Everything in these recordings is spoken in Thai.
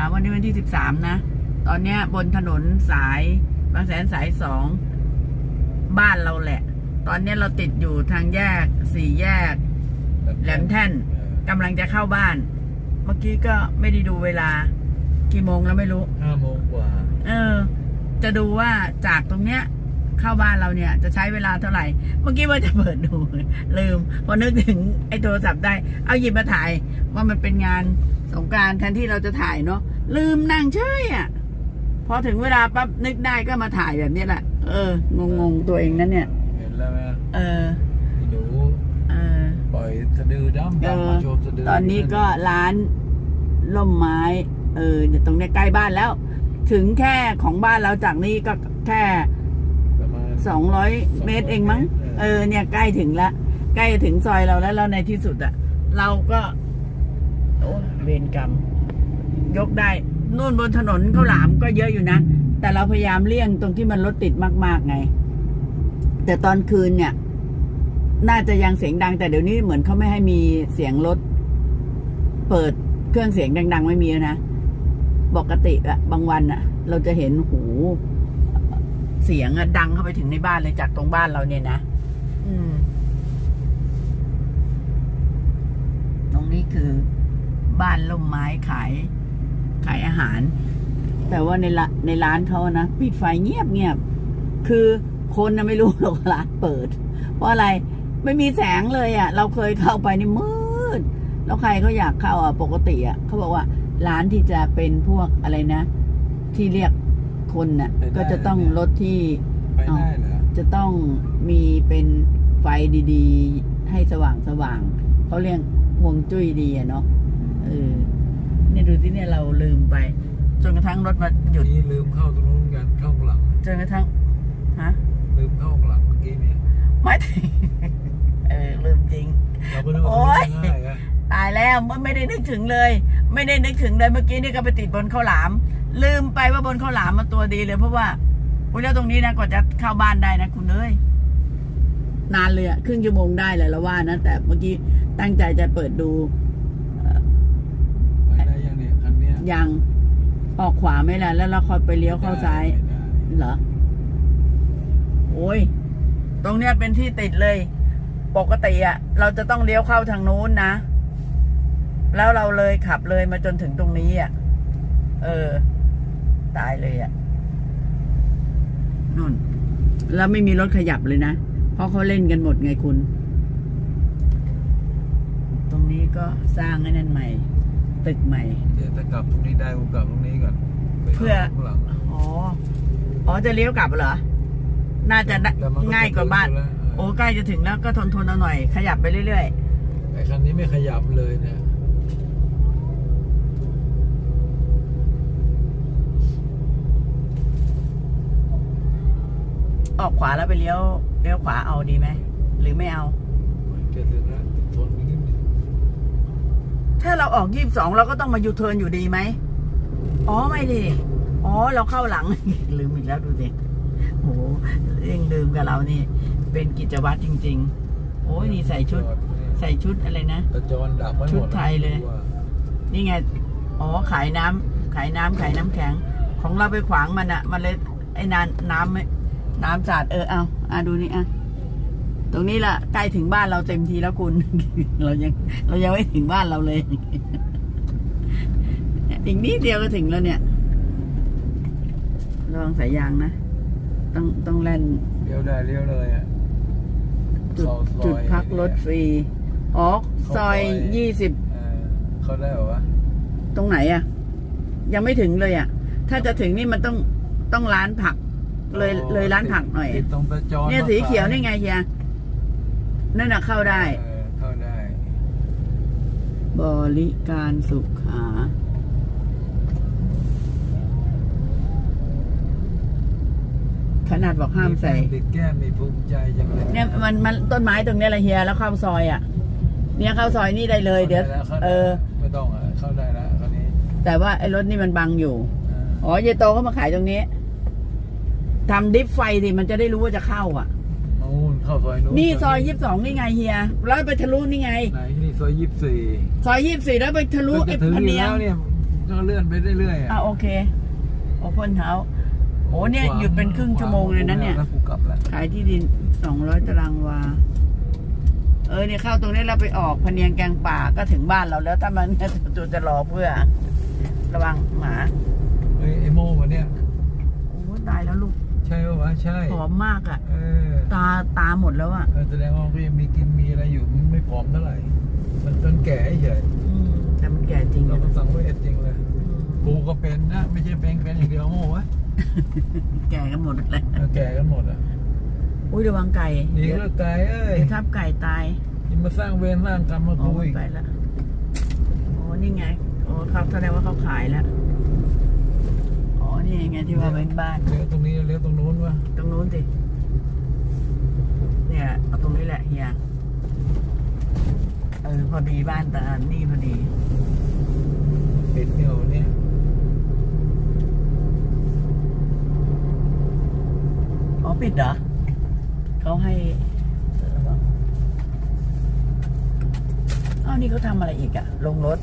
ค่ะวันนี้วันที่สิบสามนะ ตอนเนี้ยบนถนนสายบางแสนสายสองบ้านเราแหละ ตอนเนี้ยเราติดอยู่ทางแยกสี่แยก แหลมแท่นกำลังจะเข้าบ้าน เมื่อกี้ก็ไม่ได้ดูเวลา กี่โมงแล้วไม่รู้ ห้าโมงกว่า เออ จะดูว่าจากตรงเนี้ย เข้าบ้านเราเนี่ย จะใช้เวลาเท่าไหร่ เมื่อกี้ว่าจะเปิดดู ลืม พอนึกถึงไอ้โทรศัพท์ได้ เอาหยิบมาถ่ายว่ามันเป็นงาน สงกรารแทนที่เราจะถ่ายเนาะลืมนั่งเฉยอะพอถึงเวลาปั๊บนึกได้ก็มาถ่ายแบบนี้แหละเอองงงๆตัวเองนั่นเนี่ย เห็นแล้วไหมเออพี่หนูเออปล่อยสะดือดำเอดำอมาโชว์สะดือตอนนี้ก็ร้านล่มไม้ เออเดี๋ยวตรงเนี้ยใกล้บ้านแล้ว ถึงแค่ของบ้านเราจากนี้ก็แค่ประมาณสองร้อยเมตรเองมั้ง เออเนี่ยใกล้ถึงละใกล้จะถึงซอยเราแล้วแล้วในที่สุดอะเราก็ โอ้เวรกรรม ยกได้นู่นบนถนนข้าวหลามก็เยอะอยู่นะ แต่เราพยายามเลี่ยงตรงที่มันรถติดมาก ๆ ไง แต่ตอนคืนเนี่ย น่าจะยังเสียงดัง แต่เดี๋ยวนี้เหมือนเขาไม่ให้มีเสียงรถ เปิดเครื่องเสียงดัง ๆ ไม่มีแล้วนะปกติอะบางวันอะเราจะเห็นหูเสียงอะดังเข้าไปถึงในบ้านเลยจากตรงบ้านเราเนี่ยนะอืมตรงนี้คือ บ้านล่มไม้ขาย ขายอาหาร แต่ว่าในละในร้านเขาอะนะปิดไฟเงียบเงียบคือคนนะไม่รู้หรอกว่าร้านเปิด เพราะอะไรไม่มีแสงเลยอะ่ะ เราเคยเข้าไปนี่มืดแล้วใครเขาอยากเข้าอะปกติอะเขาบอกว่าร้านที่จะเป็นพวกอะไรนะ ที่เรียกคนน่ะ ก็จะต้องรถที่ไปได้เหรอจะต้องมีเป็นไฟดี ๆ ให้สว่างสว่างๆเขาเรียกห่วงจุ้ยดีอะเนาะ เออเนี่ยดูที่เนี่ยเราลืมไป จนกระทั่งรถมาหยุดนี่ลืมเข้าตรงนู้นกันเข้าข้างหลัง จนกระทั่งฮะลืมเข้าข้างหลังเมื่อกี้เนี่ยไม่ถึงเออลืมจริง เราก็นึกว่าโอ๊ยง่ายๆอะตายแล้วไม่ไม่ได้นึกถึงเลย ไม่ได้นึกถึงเลยเมื่อกี้นี่ก็ไปติดบนข้าวหลาม ลืมไปว่าบนข้าวหลามมาตัวดีเลยเพราะว่าอุ้ยแล้วตรงนี้นะกว่าจะเข้าบ้านได้นะคุณเอ้ยนานเลยอะครึ่งชั่วโมงได้เลยแล้วว่านะแต่เมื่อกี้ตั้งใจจะเปิดดูไปได้ยังเนี่ ยคันเนี้ยยังออกขวาไม่ละแล้วเราคอยไปเลี้ยวเข้าซ้ายไม่ได้เหรอ โอ้ย ตรงเนี้ยเป็นที่ติดเลย ปกติอะเราจะต้องเลี้ยวเข้าทางนู้นนะ แล้วเราเลยขับเลยมาจนถึงตรงนี้อะเออ ตายเลยอะนู่น แล้วไม่มีรถขยับเลยนะ เพราะเขาเล่นกันหมดไงคุณ ตรงนี้ก็สร้างไอ้นั่นใหม่ ตึกใหม่ เดี๋ยวถ้ากลับตรงนี้ได้กูกลับตรงนี้ก่อนไปเพื่อ ข้างหลังอ๋อ อ๋อจะเลี้ยวกลับเหรอ น่าจะได้แล้วมันง่ายกว่าบ้านจะถึงโอ้แล้วใกล้จะถึงแล้วก็ทนทนๆเอาหน่อย ขยับไปเรื่อยไอ้คันนี้ไม่ขยับเลยเนี่ย ๆ ออกขวาแล้วไปเลี้ยวเลี้ยวขวาเอาดีไหมหรือไม่เอา จะถึงแล้วทนไปนิดนึง ถ้าเราออกยี่สิบสองเราก็ต้องมายูเทิร์นอยู่ดีไหม อ๋อไม่ดิอ๋อเราเข้าหลัง ลืมอีกแล้วดูสิโหเรื่องลืมกับเรานี่ เป็นกิจวัตรจริง ๆ โอ้ยนี่ใส่ชุด ใส่ชุดอะไรนะตะจรดักไว้หมดชุดไทยเลยว่านี่ไง อ๋อขายน้ำขายน้ำขายน้ำแข็ง ของเราไปขวางมันอะมันเลยไอ้นานน้ำไม่น้ำสาดเออเอาอะดูนี่อะ ตรงนี้ละใกล้ถึงบ้านเราเต็มทีแล้วคุณ เรายัง เรายังไม่ถึงบ้านเราเลยอีกนิดเดียวก็ถึงแล้วเนี่ยระวังสายยางนะ ต้องต้องแล่นเลี้ยวได้เลี้ยวเลยอะจุดเข้าซอยจุดพักรถฟรีอ๋อซอยยี่สิบเออเขาได้เหรอวะตรงไหนอะยังไม่ถึงเลยอะถ้าจะถึงนี่มันต้องต้องร้านผักเลยเลยร้านผักหน่อยติดตรงตะจรเนี่ยสีเขียวนี่ไงเฮีย นั่นน่ะเข้าได้ เออเข้าได้ บริการสุขาขนาดบอกห้ามใส่ ติดแก้มมีภูมิใจจังเลยเนี่ยมันมันต้นไม้ตรงเนี้ยแหละเฮียแล้วเข้าซอยอะ เนี่ยเข้าซอยนี่ได้เลยเดี๋ยว ข้าไแล้วข้าเออ ไม่ต้องอะเข้าได้แล้วคราวนี้แต่ว่าไอ้รถนี่มันบังอยู่เอออ๋อยายโตเขามาขายตรงนี้ทำดิฟไฟดิมันจะได้รู้ว่าจะเข้าอะนู่น เข้าซอยนู้นนี่ซอยยี่สิบสองนี่ไงเฮีย แล้วไปทะลุนี่ไง ไหนนี่ซอยยี่สิบสี่ซอยยี่สิบสี่แล้วไปทะลุก็ไอ้จะถึงพะอยู่เนียแล้งวเนี่ยก็เลื่อนไปเรื่อยๆอะอะโอเค โอเพ่นเท้าโอ้เนี่ยหยุดเป็นครึ่งชั่วโมงเลยนะเนี่ย แล้วกูกลับแล้วขายที่ดินสองร้อยตารางวา เออเนี่ยเข้าตรงนี้เราไปออกพะเนียงแกงป่าก็ถึงบ้านเราแล้วถ้ามันตัวจะรอเพื่อ ระวังหมา เฮ้ยไอโม่วันเนี้ยโอ้ตายแล้วลูก ใช่ปะวะใช่ผอมมากอะ่ะ เออตาตาหมดแล้วอะ่ะเออแสดงว่าก็ยังมีกินมีอะไรอยู่มันไม่ผอมเท่าไหร่ มันจนแก่เฉยอืมแต่มันแก่จริงเราอะก็สั่งไว้เอ็ดจริงเลยอืมกูก็เป็นนะ ไม่ใช่เป็นเป็นอย่างเดียวโม่วะแก่กันหมดเลยเออแก่กันหมดอะอุ้ยระวังไก่นี่เดี๋ยวก็ไกลเอ้ยเดี๋ยวทับไก่ตายนี่มาสร้างเวรสร้างกรรมมาโอ้กูอีกไปละโอ้นี่ไงโอ้เขาแสดงว่าเขาขายแล้วอ๋อ นี่ไงที่ว่าเป็นบ้าน เลี้ยวตรงนี้เลี้ยวตรงนู้นวะตรงนู้นสิ เนี่ย เอาตรงนี้แหละเฮีย เออ พอดีบ้านตานี่พอดีปิดเนี่ยวันเนี่ยอ๋อปิดเหรอเขาให้อ้าวนี่เขาทำอะไรอีกอะลงรถ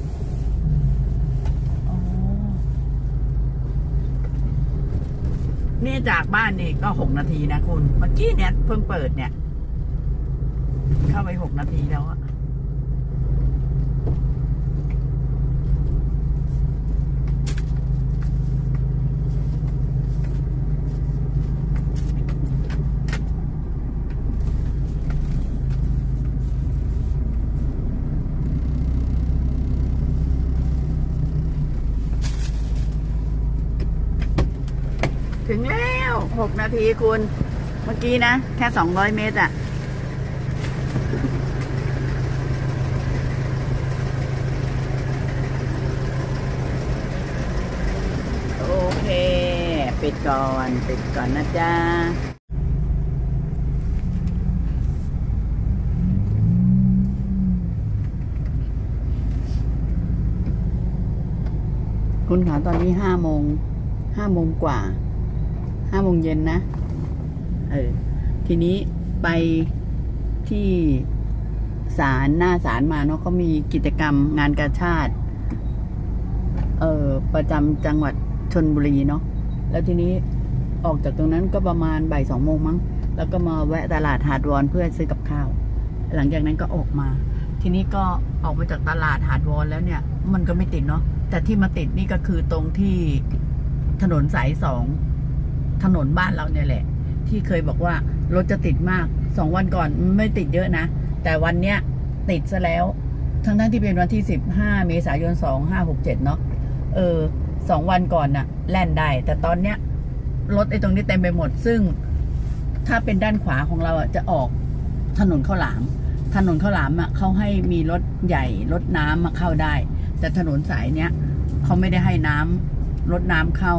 อ๋อ นี่จากบ้านนี่ก็หกนาทีนะคุณ เมื่อกี้เนี่ยเพิ่งเปิดเนี่ย เข้าไปหกนาทีแล้วอะถึงแล้ว หกนาทีคุณ เมื่อกี้นะ แค่สองร้อยเมตรอะโอเค ปิดก่อน ปิดก่อนนะจ๊ะคุณขาตอนนี้ห้าโมงห้าโมงกว่า ห้าโมงเย็นนะ เออ ทีนี้ไปที่ศาลหน้าศาลมาเนาะเขามีกิจกรรมงานกาชาติ เออประจำจังหวัดชนบุรีเนาะ แล้วทีนี้ออกจากตรงนั้นก็ประมาณบ่ายสองโมงมั้ง แล้วก็มาแวะตลาดหาดวอนเพื่อซื้อกับข้าว หลังจากนั้นก็ออกมา ทีนี้ก็ออกมาจากตลาดหาดวอนแล้วเนี่ย มันก็ไม่ติดเนาะ แต่ที่มาติดนี่ก็คือตรงที่ถนนสายสอง ถนนบ้านเราเนี่ยแหละ ที่เคยบอกว่ารถจะติดมากสองวันก่อนไม่ติดเยอะนะ แต่วันเนี้ยติดซะแล้ว ทั้งทั้งๆที่เป็นวันที่สิบห้าเมษายนสองห้าหกเจ็ดเนาะเออสองวันก่อนน่ะ แล่นได้ แต่ตอนเนี้ยรถไอ้ตรงนี้เต็มไปหมด ซึ่ง ถ้าเป็นด้านขวาของเราอะจะออกถนนข้าวหลาม ถนนข้าวหลามอะเขาให้มีรถใหญ่รถน้ำมาเข้าได้ แต่ถนนสายเนี้ยเขาไม่ได้ให้น้ำรถน้ำเข้า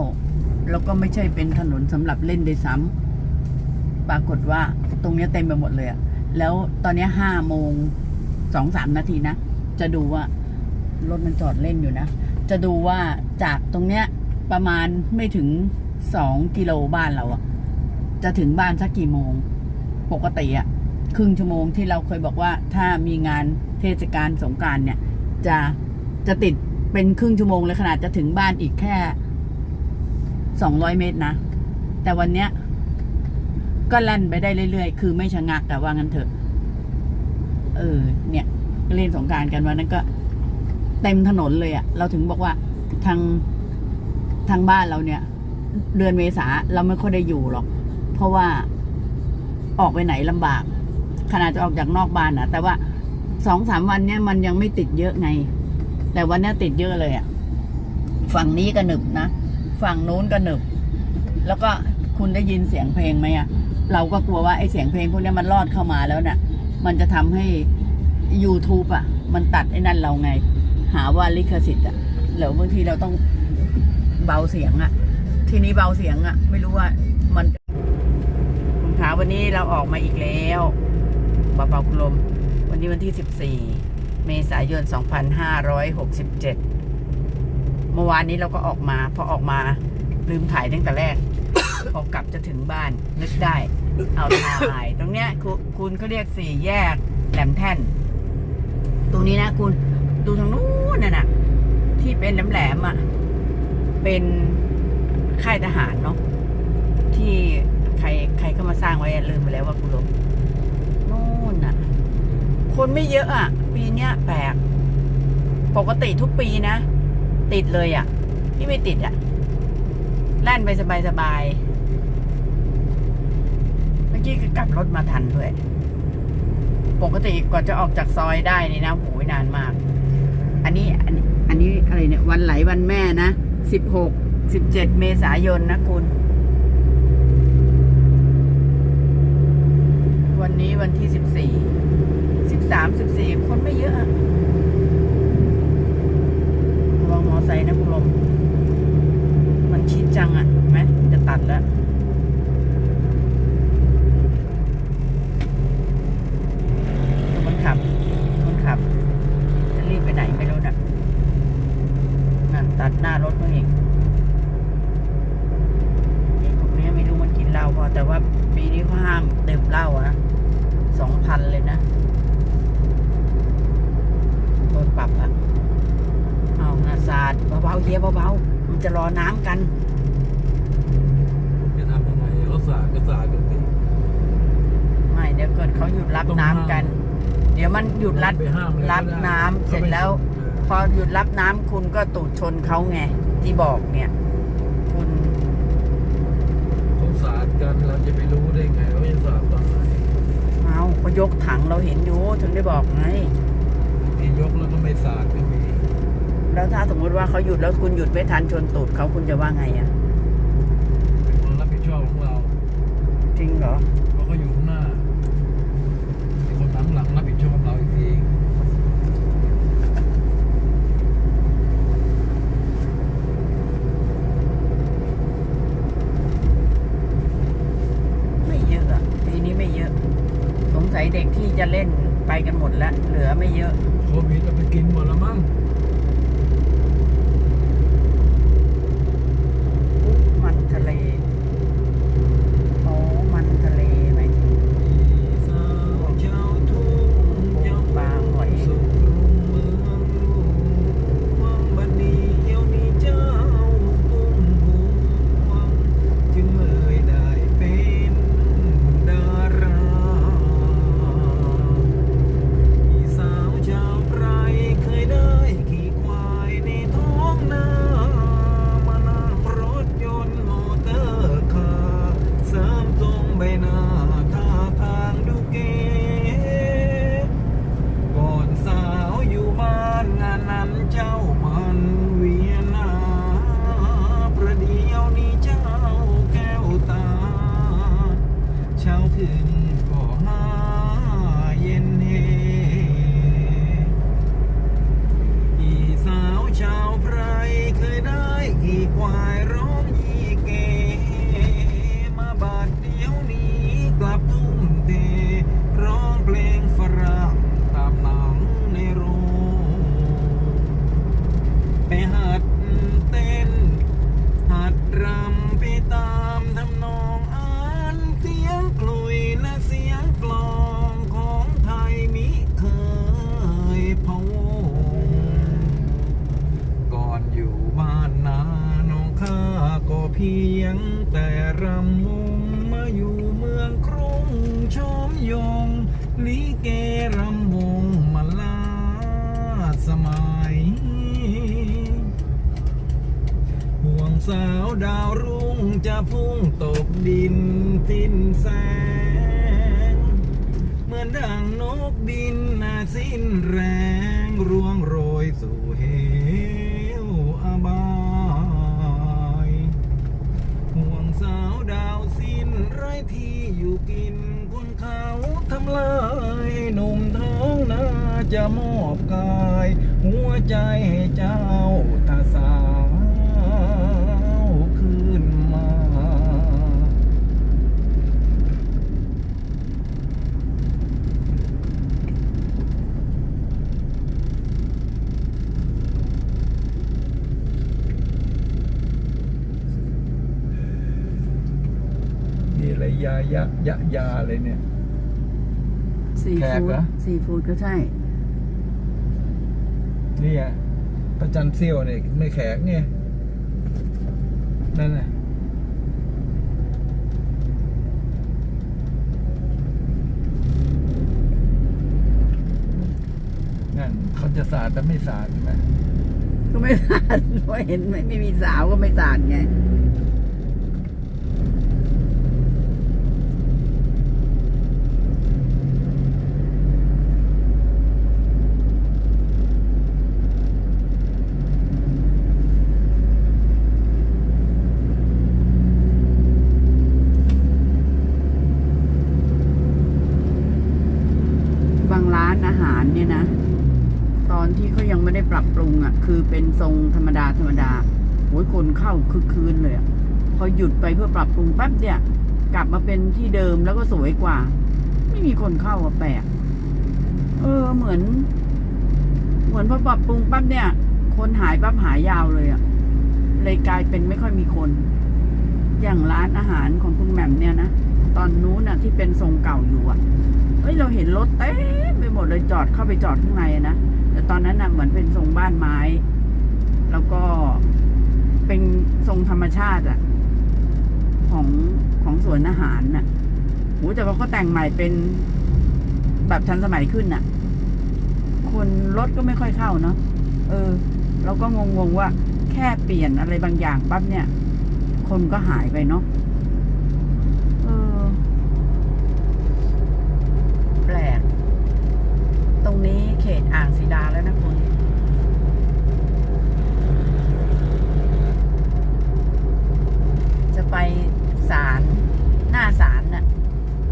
แล้วก็ไม่ใช่เป็นถนนสำหรับเล่นด้วยซ้ำปรากฏว่าตรงนี้เต็มไปหมดเลยอะแล้วตอนนี้ห้าโมงสองสามนาทีนะ จะดูว่ารถมันจอดเล่นอยู่นะ จะดูว่าจากตรงเนี้ยประมาณไม่ถึงสองกิโลบ้านเราอะจะถึงบ้านสักกี่โมง ปกติอะครึ่งชั่วโมงที่เราเคยบอกว่าถ้ามีงานเทศกาลสงกรารเนี่ย จะจะติดเป็นครึ่งชั่วโมงเลยขนาดจะถึงบ้านอีกแค่ สองร้อยเมตรนะ แต่วันเนี้ย ก็แล่นไปได้เรื่อยๆ คือไม่ชะงักแต่ว่างั้นเถอะ เออ เนี่ยเล่นสงการกันวันนั้นก็ เต็มถนนเลยอะ่ะ เราถึงบอกว่าทางทางบ้านเราเนี่ย เดือนเมษาเราไม่ค่อยได้อยู่หรอก เพราะว่าออกไปไหนลำบาก ขนาดจะออกจากนอกบ้านนะแต่ว่าสองสามวันเนี้ยมันยังไม่ติดเยอะไง แต่วันนี้ติดเยอะเลยอะ่ะ ฝั่งนี้ก็หนึบนะ ฝั่งโน้นก็หนึบ แล้วก็คุณได้ยินเสียงเพลงไหมอะเราก็กลัวว่าไอ้เสียงเพลงพวกนี้มันลอดเข้ามาแล้วเนี่ยมันจะทำให้ YouTube อะมันตัดไอ้นั่นเราไง หาว่าลิขสิทธิ์อะหรือบางทีเราต้องเบาเสียงอะทีนี้เบาเสียงอะไม่รู้ว่ามันคุณขาวันนี้เราออกมาอีกแล้วเบาๆคุณลม วันนี้วันที่ 14 เมษายน 2567 เมื่อวานนี้เราก็ออกมา พอออกมาลืมถ่ายตั้งแต่แรก พอกลับจะถึงบ้านนึกได้ เอาถ่าย ตรงเนี้ยคุณคุณเขาเรียกสี่แยกแหลมแท่น ตรงนี้นะคุณดูทางนู้นน่ะนะที่ที่เป็นแหลมๆอะ เป็นค่ายทหารเนาะที่ใครใครเข้ามาสร้างไว้อะลืมไปแล้วว่าคุณลมนู่นอะ คนไม่เยอะอะ ปีเนี้ยแปลกปกติทุกปีนะ ติดเลยอะที่ไม่ติดอะแล่นไปสบายๆเมื่อกี้ก็กลับรถมาทันด้วย ปกติกว่าจะออกจากซอยได้นี่นะโหยนานมาก อันนี้อันนี้อันนี้อะไรเนี่ย วันไหลวันแม่นะสิบหกสิบเจ็ดเมษายนนะคุณ วันนี้วันที่สิบสี่สิบสามสิบสี่คนไม่เยอะอะระวังมอ ไซค์นะคุณลมมันชิดจังอะ่ะไหมจะตัดแล้ว คนขับ คนขับ จะรีบไปไหนไม่รู้นะนั่นตัดหน้ารถเขาเองไอ้พวกเนี้ยไม่รู้มันกินเหล้าเปล่าแต่ว่าปีนี้เขาห้ามดื่มเหล้าอะสองพันเลยนะโดนปรับอะเอาหน้าสาดเบา ๆเฮียเบาๆมันจะรอน้ำกันจะทำยังไงรถสาดก็สาดกันสิไม่เดี๋ยวเกิดเขาหยุดรับต้องน้ำห้ามกัน เดี๋ยวมันหยุดรับไปห้ามเลยรับก็ได้น้ำเสร็จแล้วเออพอหยุดรับน้ำคุณก็ตูดชนเขาไง ที่บอกเนี่ยคุณเขาสาดกันเราจะไปรู้ได้ไงว่าจะสาดตอนไหนเอาก็ยกถังเราเห็นอยู่ถึงได้บอกไงที่ยกแล้วก็ไม่สาดก็มี แล้วถ้าสมมุติว่าเขาหยุดแล้วคุณหยุดไม่ทันชนตูดเขาคุณจะว่าไงอะเป็นความรับผิดชอบของเราจริงเหรอเพราะเขาอยู่ข้างหน้าไอ้คนหลังหลังรับผิดชอบเราอีกทีไม่เยอะอะปีนี้ไม่เยอะ สงสัยเด็กที่จะเล่นไปกันหมดแล้ว เหลือไม่เยอะ โควิดเราไปกินหมดแล้วมั้ง จะพุ่งตกดินสิ้นแสง เหมือนดังนกบินน่าสิ้นแรง ร่วงโรยสู่เหวอบายห่วงสาวดาวสิ้นไร้ที่อยู่กินคนเขาทำลายหนุ่มท้องนาจะมอบกาย หัวใจให้ ยะยาเลยเนี่ย ซีแขกฟู้เหรดอซีฟู้ดก็ใช่ นี่ไงประจันทร์เซี่ยวเนี่ยไม่แขกเนี่ยนั่นน่ะนั่นเขาจะสาดแต่ไม่สาดนะก็ไม่สาดเพราะเห็นไม่ไม่มีสาวก็ไม่สาดไง บางร้านอาหารเนี่ยนะ ตอนที่เขายังไม่ได้ปรับปรุงอะ คือเป็นทรงธรรมดาธรรมดาโอ้ยคนเข้าคึกคืนเลยอะพอหยุดไปเพื่อปรับปรุงแป๊บเนี่ย กลับมาเป็นที่เดิมแล้วก็สวยกว่า ไม่มีคนเข้าอะแปลกเออเหมือน เหมือนพอปรับปรุงปั๊บเนี่ย คนหายปั๊บหายยาวเลยอะเลยกลายเป็นไม่ค่อยมีคน อย่างร้านอาหารของคุณแหม่มเนี่ยนะตอนนู้นน่ะที่เป็นทรงเก่าอยู่อะเฮ้ยเราเห็นรถเต็มไปหมดเลยจอดเข้าไปจอดข้างในนะ แต่ตอนนั้นน่ะเหมือนเป็นทรงบ้านไม้ แล้วก็เป็นทรงธรรมชาติอะของของสวนอาหารน่ะโหแต่พอเขาแต่งใหม่เป็นแบบทันสมัยขึ้นน่ะ คนรถก็ไม่ค่อยเข้าเนาะเออเราก็งงๆว่า แค่เปลี่ยนอะไรบางอย่างปั๊บเนี่ย คนก็หายไปเนาะเออ แปลก ตรงนี้ ขตอ่างศิลาแล้วนะคุณจะไปศาลหน้าศาลน่ะ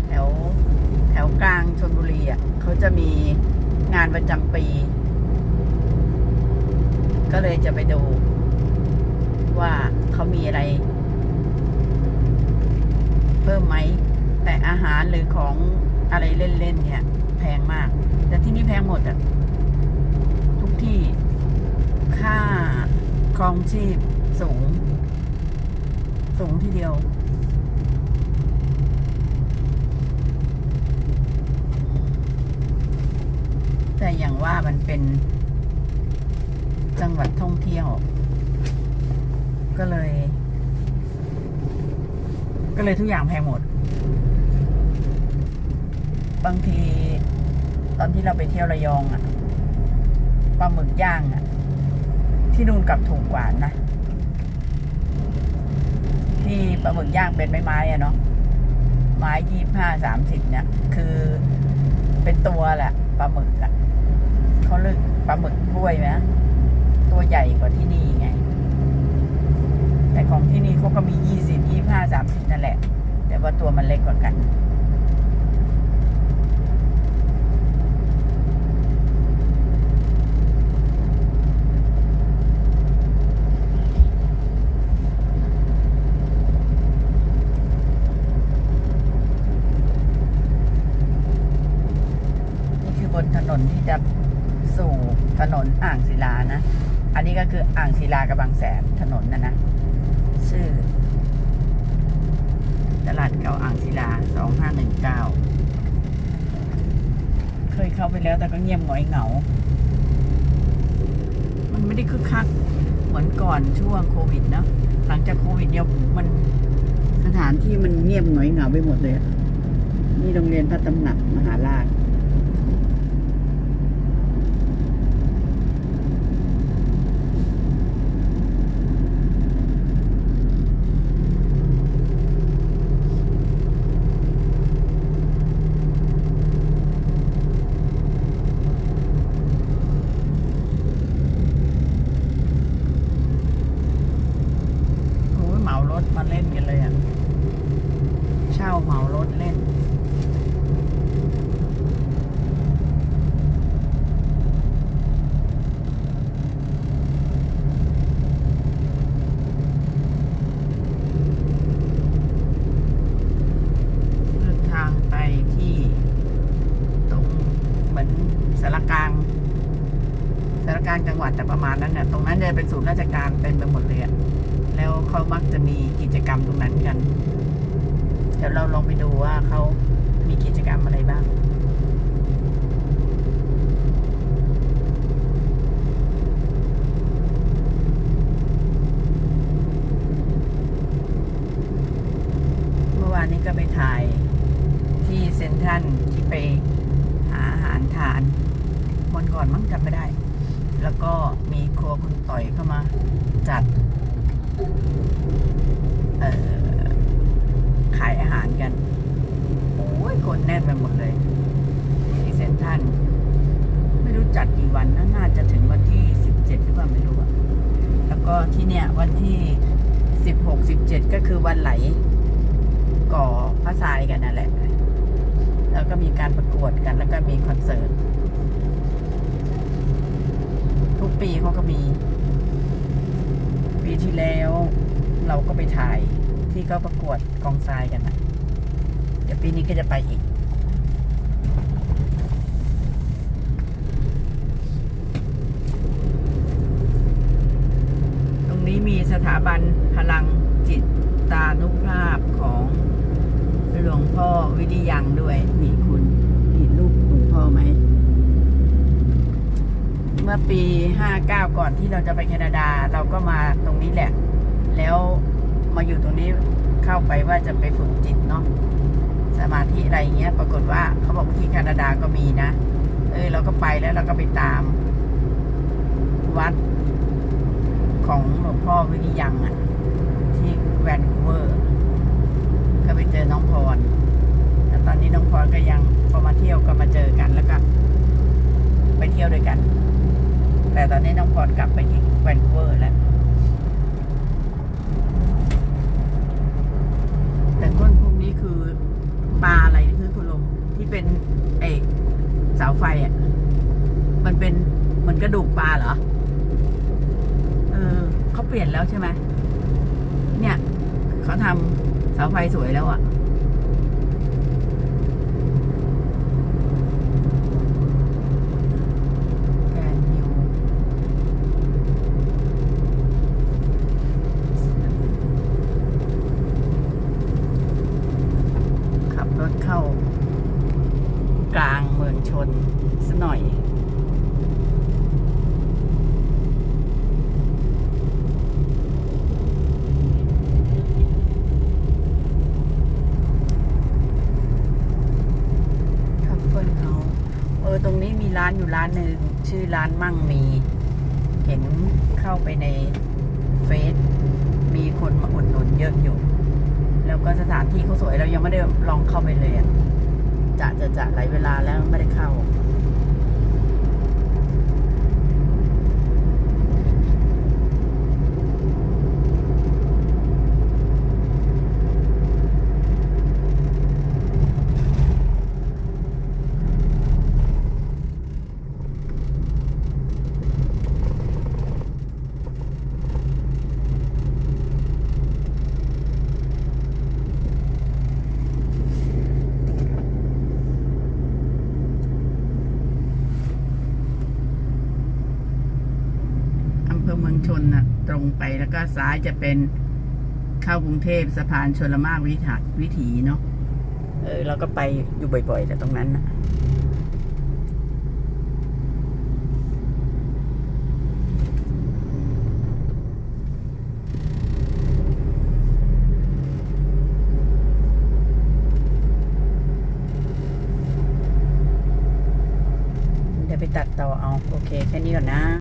แถวแถวกลางชนบุรีอะเขาจะมีงานประจำปี ก็เลยจะไปดู ว่าเขามีอะไร เพิ่มไหม แต่อาหารหรือของอะไรเล่น ๆ เนี่ย แพงมาก แต่ที่นี่แพงหมดอะทุกที่ ค่าครองชีพสูง สูงทีเดียวแต่อย่างว่ามันเป็นจังหวัดท่องเที่ยว ก็เลย ก็เลยทุกอย่างแพงหมด บางที ตอนที่เราไปเที่ยวระยองอะปลาหมึกย่างอะที่นู่นกลับถูกกว่านะ ที่ปลาหมึกย่างเป็นไม้ไม้อะเนาะไม้ยี่ห้าสามสิบเนี่ย คือเป็นตัวแหละปลาหมึกอะเขาเรียกปลาหมึกกล้วยไหมตัวใหญ่กว่าที่นี่ไง แต่ของที่นี่เขาก็มียี่สิบยี่ห้าสามสิบนั่นแหละ แต่ว่าตัวมันเล็กกว่ากันคือบนถนนที่จะสู่ถนนอ่างศิลานะ อันนี้ก็คืออ่างศิลากระบางแสนถนนนะนะ ชื่อ ตลาดเก่าอ่างศิลาสองห้าหนึ่งเก้า เคยเข้าไปแล้วแต่ ก็เงียบหงอยเหงา มันไม่ได้คึกคัก เหมือนก่อนช่วงโควิดนะหลังจากโควิดเนี่ยมันสถานที่มันเงียบหงอยเหงาไปหมดเลยอะนี่โรงเรียนพระตำหนักมหาราชางจังหวัดแต่ประมาณนั้นเนี่ยตรงนั้นจะเป็นศูนย์ราชการเต็มไปหมดเลยแล้วเขามักจะมีกิจกรรมตรงนั้นกัน เดี๋ยวเราลองไปดูว่าเขามีกิจกรรมอะไรบ้างเมื่อวานนี้ก็ไปถ่ายที่เซนทรัลที่ไปหาอาหารทานวันก่อนมั้งจำไม่ได้ แล้วก็มีครัวคุณต่อยเข้ามาจัดขายอาหารกัน โอ้ย คนแน่นไปหมดเลยที่เซนทรันไม่รู้จัดกี่วันนะน่าจะถึงวันที่สิบเจ็ดหรือเปล่าไม่รู้อะแล้วก็ที่เนี่ยวันที่สิบหกสิบเจ็ดก็คือวันไหล ก่อพระทรายกันนั่นแหละ แล้วก็มีการประกวดกัน แล้วก็มีคอนเสิร์ต ทุกปีเขาก็มี ปีที่แล้ว เราก็ไปถ่ายที่เขาประกวดกองทรายกันนะเดี๋ยวปีนี้ก็จะไปอีก ตรงนี้มีสถาบันพลังจิตตานุภาพของหลวงพ่อวิริยังด้วยนี่คุณเห็นรูปหลวงพ่อไหม เมื่อปี 59 ก่อนที่เราจะไปแคนาดา เราก็มาตรงนี้แหละ แล้วมาอยู่ตรงนี้เข้าไปว่าจะไปฝึกจิตเนาะสมาธิอะไรเงี้ย ปรากฏว่าเขาบอกที่แคนาดาก็มีนะ เออเราก็ไปแล้วเราก็ไปตาม วัดของหลวงพ่อวิริยังอะที่แวนคูเวอร์ ก็ไปเจอน้องพรแล้วตอนนี้น้องพรก็ยังพอมาเที่ยวก็มาเจอกันแล้วก็ ไปเที่ยวด้วยกัน แต่ตอนนี้น้องพรกลับไปที่แวนคูเวอร์แล้วแต่ต้นพวกนี้คือปลาอะไรคือคุณลมที่เป็นเอกเสาไฟอะ มันเป็นเหมือนกระดูกปลาเหรอ เออเขาเปลี่ยนแล้วใช่ไหมเนี่ยเขาทำเสาไฟสวยแล้วอะ แกนนิว ขับรถเข้ากลางเมืองชนสักหน่อย คัฟเฟิลเฮาเออ ต ร้านอยู่ร้านหนึ่งชื่อร้านมั่งมี เห็นเข้าไปในเฟซมีคนมาอุดหนุนเยอะอยู่ แล้วก็สถานที่เขาสวยเรายังไม่ได้ลองเข้าไปเลยอะจะจะจะหลายเวลาแล้วไม่ได้เข้า อำเภอเมืองชนน่ะ ตรงไปแล้วก็ ซ้ายจะเป็นเข้ากรุงเทพสะพานชลมากวิถีวิถีเนาะเออเราก็ไปอยู่บ่อยๆแต่ตรงนั้นนะ